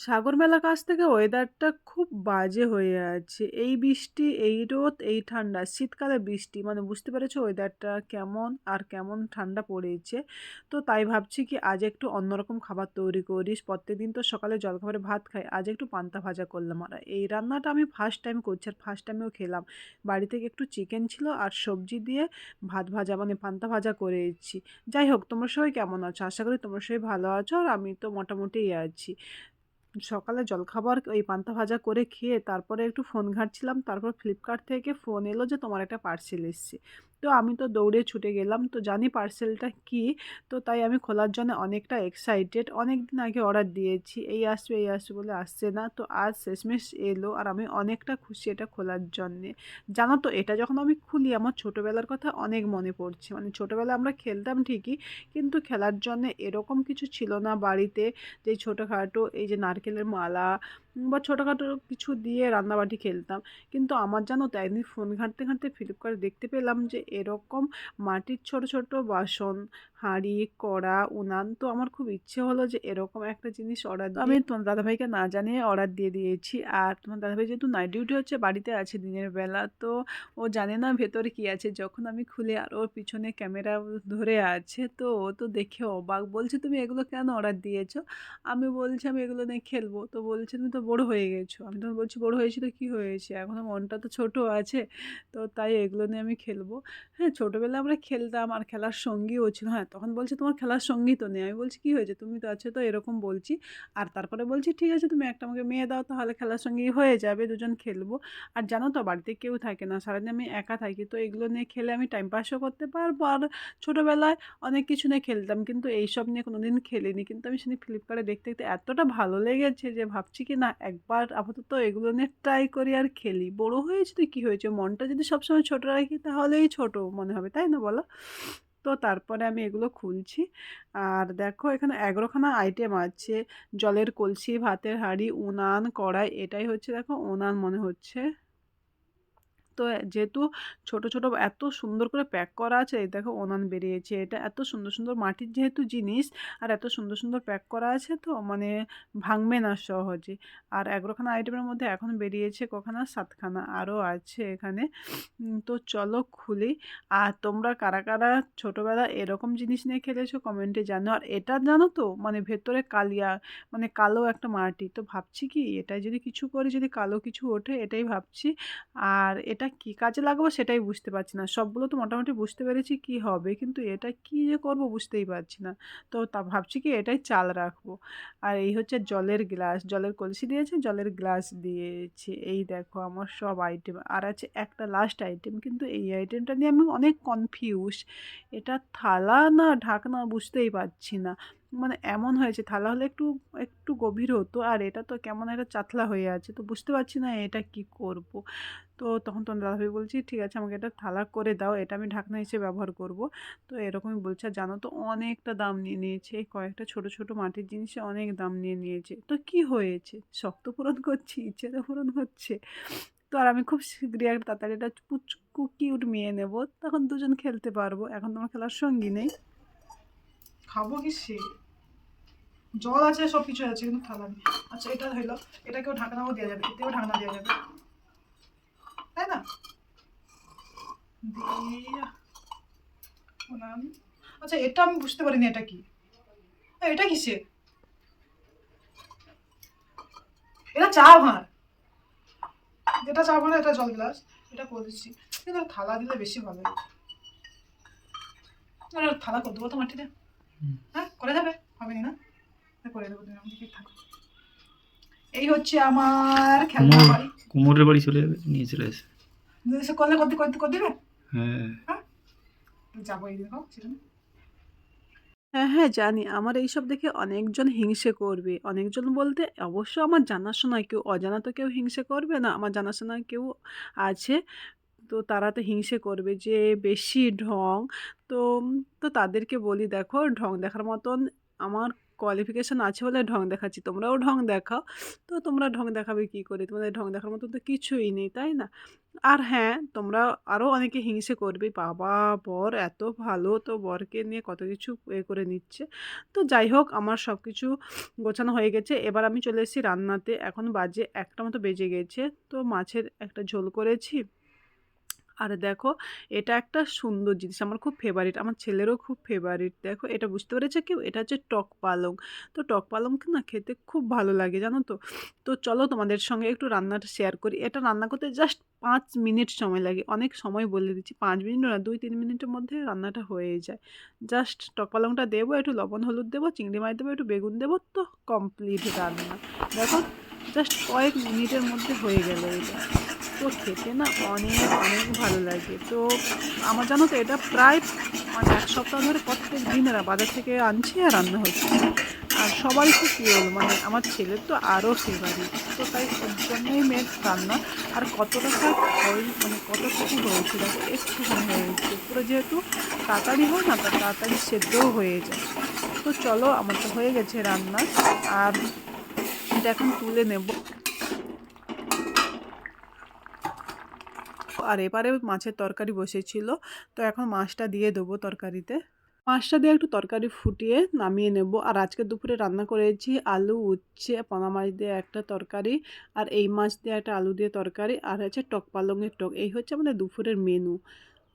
সাগর মেলার কাছ থেকে ওয়েদারটা খুব বাজে হয়ে আছে। এই বৃষ্টি, এই রোদ, এই ঠান্ডা। শীতকালে বৃষ্টি মানে বুঝতে পেরেছ ওয়েদারটা কেমন আর কেমন ঠান্ডা পড়েছে। তো তাই ভাবছি কি আজ একটু অন্যরকম খাবার তৈরি করি। প্রত্যেকদিন তো সকালে জলখাবারে ভাত খাই। আজ একটু পান্তা ভাজা করলাম। আর এই রান্নাটা আমি ফার্স্ট টাইম করছি আর ফার্স্ট টাইমেও খেলাম। বাড়ি থেকে একটু চিকেন ছিল আর সবজি দিয়ে ভাত ভাজা মানে পান্তা ভাজা করেছি। যাই হোক তোমরা সবাই কেমন আছো? আশা করি তোমরা সবাই ভালো আছো আর আমি তো মোটামুটি আছি। সকালে জলখাবার ওই পান্তা ভাজা করে খেয়ে তারপরে একটু ফোন ঘাঁটছিলাম, তারপর ফ্লিপকার্ট থেকে ফোন এলো যে তোমার একটা পার্সেল এসছে। তো আমি তো দৌড়ে ছুটে গেলাম। তো জানি পার্সেলটা কি। তো তাই আমি খোলার জন্য অনেকটা এক্সাইটেড অনেক দিন আগে অর্ডার দিয়েছি। এই আসবে এই আসবে বলে আসছে না। তো আজ শেষমেশ এলো আর আমি অনেকটা খুশি এটা খোলার জন্যে। জানো তো, এটা যখন আমি খুলি আমার ছোটোবেলার কথা অনেক মনে পড়ছে। মানে ছোটোবেলা আমরা খেলতাম ঠিকই, কিন্তু খেলার জন্য এরকম কিছু ছিল না বাড়িতে। যে ছোটোখাটো এই যে নারকেলের মালা বা ছোটোখাটো কিছু দিয়ে রান্নাবাটি খেলতাম। কিন্তু আমার জানো তো একদিন ফোন ঘাঁটতে ঘাঁটতে ফ্লিপকার্টে দেখতে পেলাম যে, এরকম মাটির ছোট ছোট বাসন, হাঁড়ি, কড়া, উনান, তো আমার খুব ইচ্ছে হলো যে, এরকম একটা জিনিস অর্ডার আমি তোমার দাদাভাইকে না জানিয়ে অর্ডার দিয়ে দিয়েছি। আর তোমার দাদাভাই যেহেতু নাইট ডিউটি হচ্ছে, বাড়িতে আছে দিনের বেলা, তো ও জানে না ভেতরে কি আছে। যখন আমি খুলে আর ওর পিছনে ক্যামেরা ধরে আছে, তো ও তো দেখে অবাক। বলছে, তুমি এগুলো কেন অর্ডার দিয়েছ? আমি বলছি, আমি এগুলো নিয়ে খেলব। তো বলছে, তুমি তো বড় হয়ে গেছো। আমি তখন বলছি, বড় হয়েছি তো কী হয়েছে? এখনও মনটা তো ছোট আছে, তো তাই এগুলো নিয়ে আমি খেলব। হ্যাঁ ছোটোবেলায় আমরা খেলতাম আর খেলার সঙ্গীও ছিল। হ্যাঁ তখন বলছে, তোমার খেলার সঙ্গী তো নেই। আমি বলছি, কী হয়েছে? তুমি তো আছো তো? এরকম বলছি। আর তারপরে বলছি, ঠিক আছে, তুমি একটা আমাকে মেয়ে দাও, তাহলে খেলার সঙ্গী হয়ে যাবে, দুজন খেলব। আর জানো তো, বাড়িতে কেউ থাকে না, সারাদিন আমি একা থাকি, তো এগুলো নিয়ে খেলে আমি টাইম পাসও করতে পারব। আর ছোটোবেলায় অনেক কিছু নিয়ে খেলতাম, কিন্তু এইসব নিয়ে কোনো দিন খেলিনি। কিন্তু আমি সেদিন ফ্লিপকার্টে দেখতে দেখতে এতটা ভালো লেগেছে যে ভাবছি কি না একবার আপাতত এগুলো নিয়ে ট্রাই করি আর খেলি। বড় হয়েছে তো কী হয়েছে? মনটা যদি সবসময় ছোটো রাখি তাহলেই ছোট মনে হবে, তাই না বলো? তো তারপরে আমি এগুলো খুলছি। আর দেখো এখানে এগারোখানা আইটেম আছে। জলের কলসি, ভাতের হাঁড়ি, উনান, কড়াই, এটাই হচ্ছে দেখো উনান মনে হচ্ছে। তো যেহেতু ছোট ছোট এত সুন্দর করে প্যাক করা আছে এই দেখো ওনান বেরিয়েছে, এটা এত সুন্দর সুন্দর মাটির যেহেতু জিনিস আর এত সুন্দর সুন্দর প্যাক করা আছে তো মানে ভাঙবে না সহজে। আর এগারোখানা আইটেমের মধ্যে এখন বেরিয়েছে কখানা, সাতখানা আরও আছে এখানে। তো চলো খুলি। আর তোমরা কারা কারা ছোটোবেলা এরকম জিনিস নিয়ে খেলেছো কমেন্টে জানো। আর এটা জানো তো মানে ভেতরে কালিয়া মানে কালো একটা মাটি, তো ভাবছি কি এটাই যদি কিছু করি, যদি কালো কিছু ওঠে, এটাই ভাবছি। আর এটা কী কাজে লাগাবো সেটাই বুঝতে পারছি না। সবগুলো তো মোটামুটি বুঝতে পেরেছি কি হবে, কিন্তু এটা কি যে করব বুঝতেই পারছি না। তো তা ভাবছি কি এটাই চাল রাখব। আর এই হচ্ছে জলের গ্লাস, জলের কলসি দিয়েছে, জলের গ্লাস দিয়েছে। এই দেখো আমার সব আইটেম আর আছে একটা লাস্ট আইটেম কিন্তু এই আইটেমটা নিয়ে আমি অনেক কনফিউজ এটা থালা না ঢাকনা বুঝতেই পারছি না। মানে এমন হয়েছে, থালা হলে একটু একটু গভীর হতো, আর এটা তো কেমন একটা চাতলা হয়ে আছে, তো বুঝতে পারছি না এটা কি করব। তো তখন তোমার দাদাভাই বলছি, ঠিক আছে, আমাকে এটা থালা করে দাও, এটা আমি ঢাকনা হিসেবে ব্যবহার করব। তো এরকমই বলছে জানো তো অনেকটা দাম নিয়ে নিয়েছে, কয়েকটা ছোট ছোট মাটির জিনিসে অনেক দাম নিয়ে নিয়েছে। তো কি হয়েছে? শক্ত পূরণ করছি ইচ্ছেটা পূরণ হচ্ছে। তো আর আমি খুব শীঘ্রই একটা তাড়াতাড়ি একটা পুচকু কিউট মেয়ে নেব, তখন দুজন খেলতে পারব। এখন তোমার খেলার সঙ্গী নেই। খাব কি সে? জল আছে সব কিছু আছে কিন্তু থালা নেই। আচ্ছা এটা হইল এটাকেও ঢাকনাও দেওয়া যাবে এতেও ঢাকনা দেওয়া যাবে। তাই না? আচ্ছা এটা আমি বুঝতে পারিনি এটা কি? এটা কিসে? এটা চা ভাঁড়। যেটা চা ভাঁড় এটা জল গ্লাস এটা করে দিচ্ছি। কিন্তু থালা দিলে বেশি ভালো। থালা করে দেবো তো মাটিতে হ্যাঁ করে যাবে হবে না? করে দেবো তুমি আমাকে ঠিক থাকো। এই হচ্ছে আমার খেলনা বাড়ি। কুমোরের বাড়ি চলে যাবে নিয়ে চলে আসে। সে করলে করতে করতে করে দেবে? হ্যাঁ। যাব এই দিন হ্যাঁ হ্যাঁ জানি। আমার এইসব দেখে অনেকজন হিংসে করবে। অনেকজন বলতে অবশ্য আমার জানাশোনায় কেউ অজানা তো কেউ হিংসে করবে না। আমার জানাশোনায় কেউ আছে তো তারা তো হিংসে করবে যে বেশি ঢং। তো তো তাদেরকে বলি দেখো ঢং দেখার মতন আমার কোয়ালিফিকেশান আছে বলে ঢং দেখাচ্ছি, তোমরাও ঢং দেখাও। তো তোমরা ঢং দেখাবে কী করে? তোমাদের ঢং দেখার মতো তো কিছুই নেই, তাই না? আর হ্যাঁ তোমরা আরও অনেকে হিংসে করবে, বাবা বর এত ভালো, তো বরকে নিয়ে কত কিছু এ করে নিচ্ছে। তো যাই হোক, আমার সব কিছু গোছানো হয়ে গেছে। এবার আমি চলে এসেছি রান্নাতে। এখন বাজে একটা মতো বেজে গেছে, তো মাছের একটা ঝোল করেছি। আর দেখো, এটা একটা সুন্দর জিনিস, আমার খুব ফেভারিট আমার ছেলেরও খুব ফেভারিট দেখো, এটা বুঝতে পেরেছে কেউ? এটা হচ্ছে টক পালং। তো টক পালংকে না খেতে খুব ভালো লাগে, জানো তো? তো চলো তোমাদের সঙ্গে একটু রান্নাটা শেয়ার করি। এটা রান্না করতে জাস্ট পাঁচ মিনিট সময় লাগে, অনেক সময় বলে দিচ্ছি। পাঁচ মিনিট না দুই তিন মিনিটের মধ্যে রান্নাটা হয়ে যায়। জাস্ট টক পালংটা দেবো, একটু লবণ, হলুদ দেবো, চিংড়ি মাছ দেবো, একটু বেগুন দেবো, তো কমপ্লিট রান্না। দেখো জাস্ট কয়েক মিনিটের মধ্যে হয়ে গেল এটা। তো খেতে না অনেক অনেক ভালো লাগে। তো আমার জানো তো এটা প্রায় মানে এক সপ্তাহ ধরে প্রত্যেক দিন এরা বাজার থেকে আনছি আর রান্না হচ্ছে। আর সবারই খুব প্রিয় মানে আমার ছেলের তো আরও ফেভারিট তো তাই ওর জন্যই মেয়ের রান্না। আর কতটা হয় মানে কতটুকু হয়েছে দেখো, একটুখানি হয়েছে পুরো যেহেতু তাড়াতাড়ি হয় না, তা তাড়াতাড়ি সেদ্ধও হয়ে যায়। তো চলো, আমার তো হয়ে গেছে রান্না। আর এটা এখন তুলে নেব। আর এবারে মাছের তরকারি বসেছিল। তো এখন মাছটা দিয়ে দেবো তরকারিতে। মাছটা দিয়ে একটু তরকারি ফুটিয়ে নামিয়ে নেব। আর আজকে দুপুরে রান্না করেছি আলু, উচ্ছে, পোনা মাছ দিয়ে একটা তরকারি, আর এই মাছ দিয়ে একটা আলু দিয়ে তরকারি, আর হচ্ছে টক পালংয়ের টক। এই হচ্ছে আমাদের দুপুরের মেনু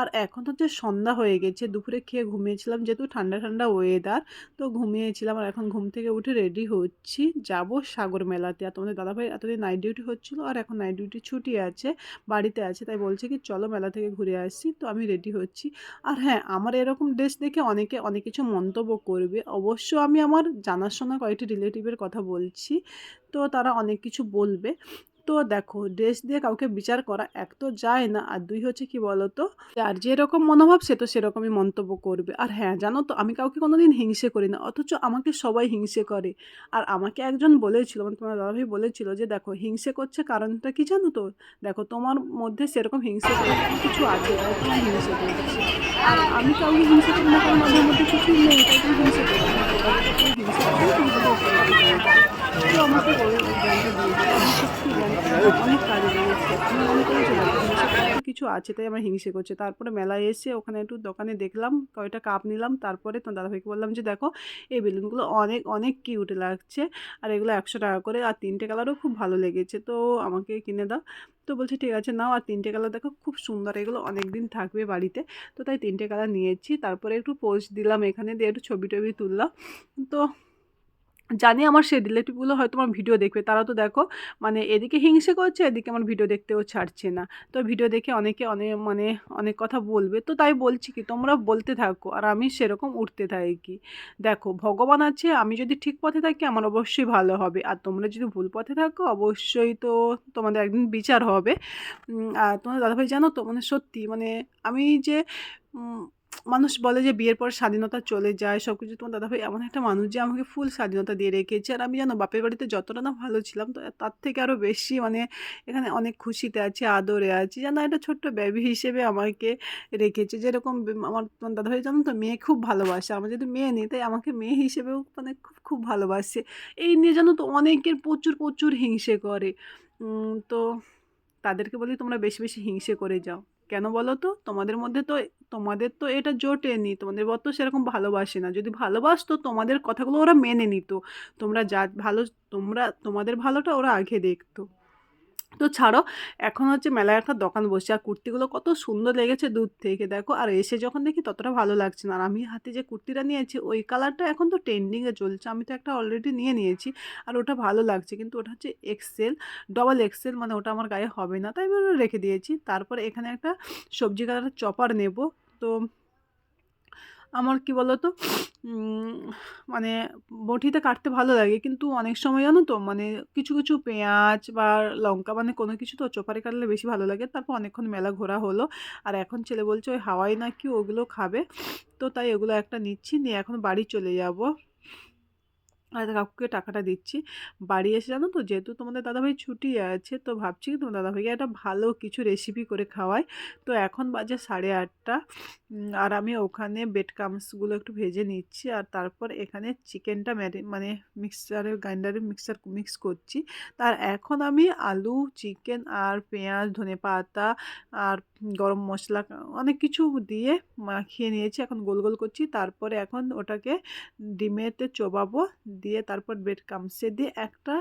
আর এখন হচ্ছে সন্ধ্যা হয়ে গেছে, দুপুরে খেয়ে ঘুমিয়েছিলাম যেহেতু ঠান্ডা ঠান্ডা ওয়েদার তো ঘুমিয়েছিলাম আর এখন ঘুম থেকে উঠে রেডি হচ্ছি। যাব সাগর মেলাতে। আর তোমাদের দাদাভাই এতদিন নাইট ডিউটি হচ্ছিল আর এখন নাইট ডিউটি ছুটি আছে, বাড়িতে আছে, তাই বলছে কি, চলো মেলা থেকে ঘুরে আসছি তো আমি রেডি হচ্ছি। আর হ্যাঁ আমার এরকম ড্রেস দেখে অনেকে অনেক কিছু মন্তব্য করবে। অবশ্য আমি আমার জানাশোনা কয়েকটি রিলেটিভের কথা বলছি, তো তারা অনেক কিছু বলবে। তো দেখো ড্রেস দিয়ে কাউকে বিচার করা এক তো যায় না। আর দুই হচ্ছে কি বলতো? আর যেরকম মনোভাব সে তো সেরকমই মন্তব্য করবে। আর হ্যাঁ জানো তো আমি কাউকে কোনোদিন হিংসে করি না, অথচ আমাকে সবাই হিংসে করে। আর আমাকে একজন বলেছিল মানে তোমার দাদাভাই বলেছিল যে দেখো হিংসে করছে কারণটা কি জানো তো? দেখো তোমার মধ্যে সেরকম হিংসে কিছু আছে তুমি হিংসে করছি। আর আমি কাউকে হিংসে করি না, কারণ আমার মধ্যে কিছুই নেই তাই তুমি হিংসে করি না তুমি হিংসে করবে তুমি তোমার উপর তো আমাকে ওই জ্ঞানটা দিয়েছে আমি সত্যি জ্ঞানটা অনেক কাজে লেগেছে আমি মনে করি যে দেখো, হিংসে করার কিছু আছে, তাই আমার হিংসে করছে। তারপরে মেলায় এসে ওখানে একটু দোকানে দেখলাম কয়টা কাপ নিলাম, তারপরে তোমার দাদাভাইকে বললাম যে, দেখো, এই বেলুনগুলো অনেক অনেক কিউট লাগছে আর এগুলো একশো টাকা করে আর তিনটে কালারও খুব ভালো লেগেছে, তো আমাকে কিনে দাও। তো বলছে, ঠিক আছে, নাও। আর তিনটে কালার দেখো, খুব সুন্দর, এগুলো অনেক দিন থাকবে বাড়িতে। তো তাই তিনটে কালার নিয়েছি, তারপরে একটু পোস্ট দিলাম এখানে, দিয়ে একটু ছবি টবি তুললাম। তো জানি আমার সেই রিলেটিভগুলো হয়তো আমার ভিডিও দেখবে। তারা তো দেখো মানে এদিকে হিংসে করছে, এদিকে আমার ভিডিও দেখতেও ছাড়ছে না। তো ভিডিও দেখে অনেকে অনেক মানে অনেক কথা বলবে। তো তাই বলছি কি, তোমরা বলতে থাকো আর আমি সেরকম উঠতে থাকি। দেখো, ভগবান আছে, আমি যদি ঠিক পথে থাকি, আমার অবশ্যই ভালো হবে। আর তোমরা যদি ভুল পথে থাকো, অবশ্যই তো তোমাদের একদিন বিচার হবে। আর তোমাদের দাদাভাই জানো তো মানে সত্যি মানে আমি যে মানুষ বলে যে বিয়ের পর স্বাধীনতা চলে যায় সব কিছু তোমার দাদাভাই এমন একটা মানুষ যে আমাকে ফুল স্বাধীনতা দিয়ে রেখেছে। আর আমি জানো বাপের বাড়িতে যতটা না ভালো ছিলাম, তো তার থেকে আরও বেশি মানে এখানে অনেক খুশিতে আছি, আদরে আছি। জানো একটা ছোট্ট বেবি হিসেবে আমাকে রেখেছে। যেরকম আমার তোমার দাদাভাই জানো তো, মেয়ে খুব ভালোবাসে। আমার যদি মেয়ে নেই, তাই আমাকে মেয়ে হিসেবেও মানে খুব খুব ভালোবাসে। এই নিয়ে জানো তো, অনেকের প্রচুর প্রচুর হিংসে করে। তো তাদেরকে বলি তোমরা বেশি বেশি হিংসে করে যাও। কেন বলো তো? তোমাদের মধ্যে তো তোমাদের তো এটা জোটেনি। তোমাদের বর তো সেরকম ভালোবাসে না। যদি ভালোবাসতো, তোমাদের কথাগুলো ওরা মেনে নিত। তোমরা যা ভালো, তোমরা, তোমাদের ভালোটা ওরা আগে দেখতো। তো ছাড়ো, এখন হচ্ছে মেলায় একটা দোকান বসছে, আর কুর্তিগুলো কত সুন্দর লেগেছে দূর থেকে, দেখো। আর এসে যখন দেখি ততটা ভালো লাগছে না। আর আমি হাতে যে কুর্তিটা নিয়েছি, ওই কালারটা এখন তো ট্রেন্ডিংয়ে চলছে, আমি তো একটা অলরেডি নিয়ে নিয়েছি, আর ওটা ভালো লাগছে। কিন্তু ওটা হচ্ছে এক্সেল ডবল এক্সেল মানে ওটা আমার গায়ে হবে না, তাই আমি রেখে দিয়েছি। তারপর এখানে একটা সবজি কালারের চপার নেব, তো আমার কি বলো তো মানে বটিতে কাটতে ভালো লাগে। কিন্তু অনেক সময় জানো তো মানে কিছু কিছু পেঁয়াজ বা লঙ্কা মানে কোনো কিছু তো চোপারে কাটলে বেশি ভালো লাগে। তারপর অনেকক্ষণ মেলা ঘোরা হলো। আর এখন ছেলে বলছে, ওই হাওয়াই নাকি ওগুলো খাবে? তো তাই ওগুলো একটা নিচ্ছি, নিয়ে এখন বাড়ি চলে যাব। আর কাকুকে টাকাটা দিচ্ছি। বাড়ি এসে জানো তো, যেহেতু তোমাদের দাদাভাই ছুটি আছে, তো ভাবছি কি তোমার দাদাভাইকে একটা ভালো কিছু রেসিপি করে খাওয়াই। তো এখন বাজে সাড়ে আটটা। আর আমি ওখানে বেড কামসগুলো একটু ভেজে নিচ্ছি। আর তারপর এখানে চিকেনটা ম্যারি মানে মিক্সচারে গ্রাইন্ডারে মিক্সার মিক্স করছি। তার এখন আমি আলু চিকেন আর পেঁয়াজ ধনে পাতা আর গরম মশলা অনেক কিছু দিয়ে মাখিয়ে নিয়েছি, এখন গোল গোল করছি। তারপরে এখন ওটাকে ডিমেতে চোবাবো, দিয়ে তারপর বেড কামসে দিয়ে একটা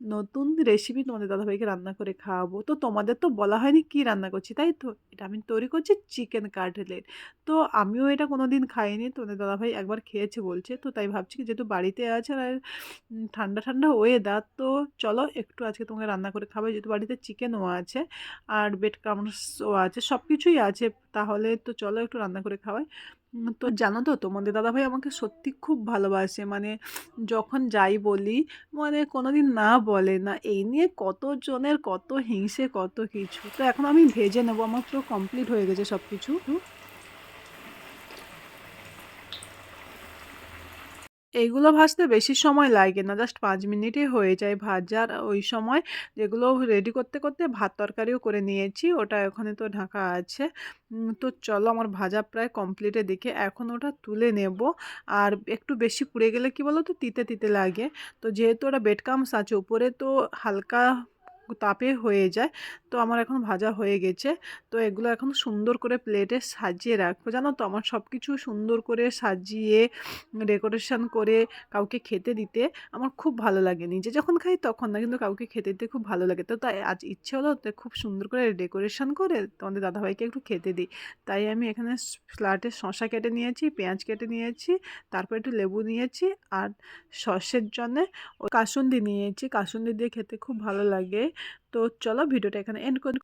নতুন রেসিপি তোমাদের দাদাভাইকে রান্না করে খাওয়াবো। তো তোমাদের তো বলা হয়নি কি রান্না করছি, তাই তো? এটা আমি তৈরি করছি চিকেন কাটলেট তো আমিও এটা কোনো দিন খাইনি তোমাদের দাদাভাই একবার খেয়েছে, বলছে। তো তাই ভাবছি যেহেতু বাড়িতে আছে আর ঠান্ডা ঠান্ডা ওয়েদার তো চলো একটু আজকে তোমাকে রান্না করে খাবে যেহেতু বাড়িতে চিকেনও আছে আর বেড কামসও আছে সব কিছুই আছে, তাহলে তো চলো একটু রান্না করে খাওয়াই। তো জানো তো, তোমাদের দাদাভাই আমাকে সত্যি খুব ভালোবাসে। মানে যখন যাই বলি মানে কোনো দিন না বলে না, এই নিয়ে কতজনের কত হিংসে, কত কিছু। তো এখন আমি ভেজে নেব, আমার পুরো কমপ্লিট হয়ে গেছে সব কিছু এইগুলো ভাজতে বেশি সময় লাগে না। জাস্ট পাঁচ মিনিটে হয়ে যায় ভাজার। ওই সময় যেগুলো রেডি করতে করতে ভাত তরকারিও করে নিয়েছি। ওটা ওখানে তো ঢাকা আছে। তো চলো আমার ভাজা প্রায় কমপ্লিটে দেখে। এখন ওটা তুলে নেব। আর একটু বেশি পুড়ে গেলে কি বলো তো তিতে তিতে লাগে। তো যেহেতু ওটা বেডকামস আছে, উপরে তো হালকা তাপে হয়ে যায়। তো আমার এখন ভাজা হয়ে গেছে। তো এগুলো এখন সুন্দর করে প্লেটে সাজিয়ে রাখব। জানো তো? আমার সব কিছু সুন্দর করে সাজিয়ে ডেকোরেশন করে কাউকে খেতে দিতে আমার খুব ভালো লাগে। নিজে যখন খাই তখন না, কিন্তু কাউকে খেতে দিতে খুব ভালো লাগে। তো তাই আজ ইচ্ছে হলো তো খুব সুন্দর করে ডেকোরেশন করে তোমাদের দাদাভাইকে একটু খেতে দিই। তাই আমি এখানে স্লাটে শশা কেটে নিয়েছি, পেঁয়াজ কেটে নিয়েছি, তারপর একটু লেবু নিয়েছি আর সসের জন্যে কাসুন্দি নিয়েছি। কাসুন্দি দিয়ে খেতে খুব ভালো লাগে। তো চলো ভিডিওটা এখানে এন্ড করি